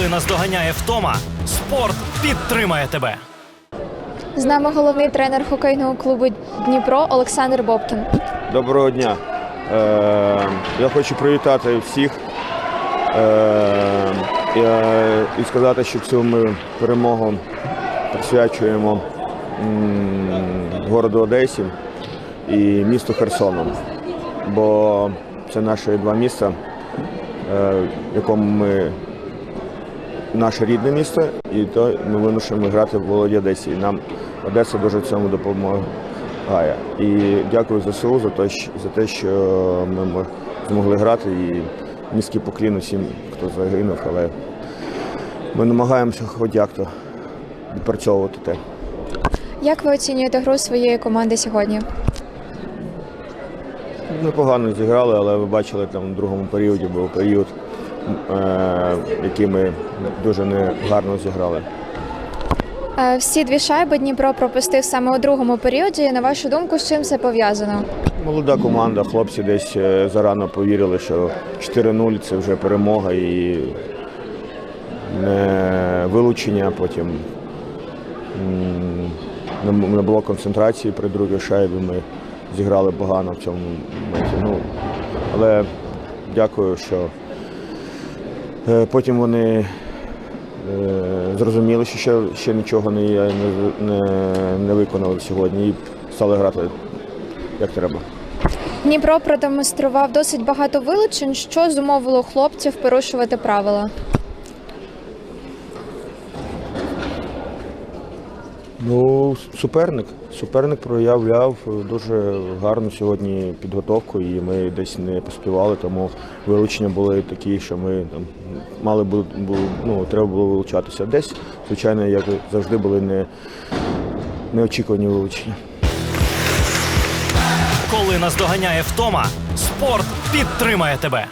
Коли наздоганяє втома, спорт підтримає тебе. З нами головний тренер хокейного клубу Дніпро Олександр Бобкін. Доброго дня. Е, я хочу привітати всіх е, е, і сказати, що цю ми перемогу присвячуємо городу Одесі і місту Херсону. Бо це наші два міста, е, в якому ми наше рідне місто, і то ми вимушені грати в Володі Одесі. І нам Одеса дуже в цьому допомагає. І дякую ЗСУ за за те, що ми змогли грати. І низький поклін усім, хто загинув, але ми намагаємося хоч як-то відпрацьовувати те. Як ви оцінюєте гру своєї команди сьогодні? Непогано зіграли, але ви бачили, там в другому періоді був період, е, який ми дуже негарно зіграли. Е, Всі дві шайби Дніпро пропустив саме у другому періоді. На вашу думку, з чим це пов'язано? Молода команда, хлопці десь е, зарано повірили, що 4-0 це вже перемога і не вилучення. Потім не не було концентрації при другій шайбі. Ми зіграли погано в цьому моменті. Ну, але дякую, що е, потім вони е, зрозуміли, що ще, ще нічого не, не, не, не виконали сьогодні і стали грати як треба. Дніпро продемонстрував досить багато вилучень, що зумовило хлопців порушувати правила. Ну, суперник. Суперник проявляв дуже гарну сьогодні підготовку, і ми десь не поспівали, тому вилучення були такі, що ми там мали бу, бу- ну, треба було вилучатися. Десь, звичайно, як завжди, були не, неочікувані вилучення. Коли наздоганяє втома, спорт підтримає тебе.